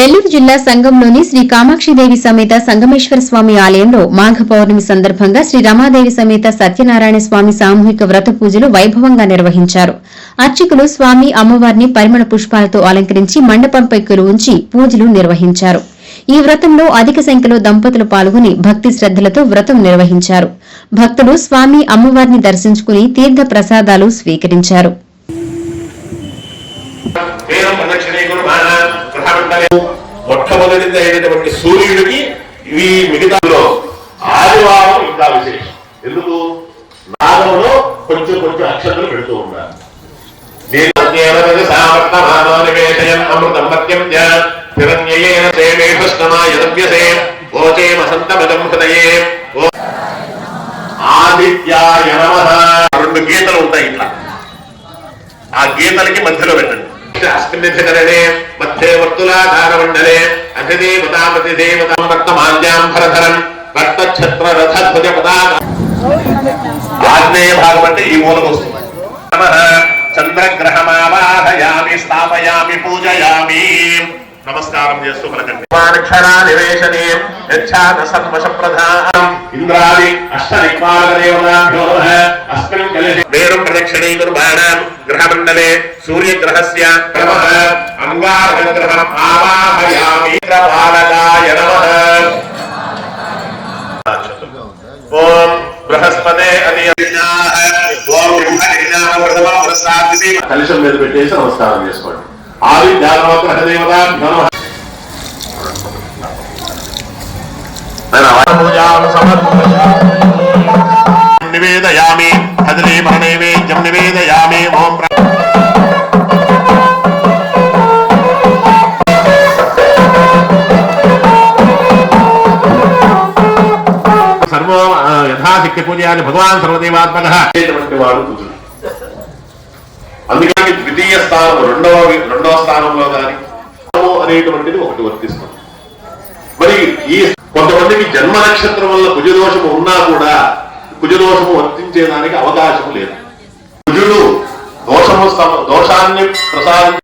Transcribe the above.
నెల్లూరు జిల్లా సంఘంలోని శ్రీ కామాక్షిదేవి సమేత సంగమేశ్వర స్వామి ఆలయంలో మాఘ పౌర్ణమి సందర్భంగా శ్రీ రమాదేవి సమేత సత్యనారాయణ స్వామి సామూహిక వ్రత పూజలు వైభవంగా నిర్వహించారు. అర్చకులు స్వామి అమ్మవారిని పరిమళ పుష్పాలతో అలంకరించి మండపంపై ఉంచి పూజలు నిర్వహించారు. ఈ వ్రతంలో అధిక సంఖ్యలో దంపతులు పాల్గొని భక్తి శ్రద్దలతో వ్రతం నిర్వహించారు. భక్తులు స్వామి అమ్మవారిని దర్శించుకుని తీర్థ ప్రసాదాలు స్వీకరించారు. వేదం అయినటువంటి సూర్యుడికి ఇవి మిగతాలో ఆదివారం ఇంకా విశేషం. ఎందుకు? నాగంలో కొంచెం కొంచెం అక్షతలు పెడుతూ ఉన్నారు రెండు గీతలు ఉంటాయి ఇట్లా. ఆ గీతలకి మధ్యలో పెట్టండి. అస్మిన్నిధికరణే మధ్యే వర్తులాధార మండలే అధిదేవతామతి దేవతాం రక్తమాల్యాంబరధరం ఆగ్నేయ భాగం అంటే ఈ మూలకు వస్తుంది. చంద్రగ్రహమావాహయామి స్థాపయామి పూజయామి. నమస్కారం చేస్తూ పలకండి ఇంద్రాది అష్ట అస్మిన్ కలశే గ్రహమండలే సూర్యగ్రహస్య నమః. అంగారగ్రహం ఆవాహయామి ఇంద్రపాలకాయ నమః. ఓం బృహస్పతే అది మీద పెట్టేసి నమస్కారం చేసుకోండి. నివేదయామి. యథాశక్తి పూజయాన్ని భగవాన్ సర్వదేవాత్మక. వాడు కుజుడు. అందుకని ద్వితీయ స్థానం రెండవ రెండవ స్థానంలో కానీ అనేటువంటిది ఒకటి వర్తిస్తుంది. మరి ఈ కొంతమందికి జన్మ నక్షత్రం వల్ల కుజదోషము ఉన్నా కూడా కుజదోషము వర్తించేదానికి అవకాశం లేదు. కుజుడు దోషము దోషాన్ని ప్రసాదించ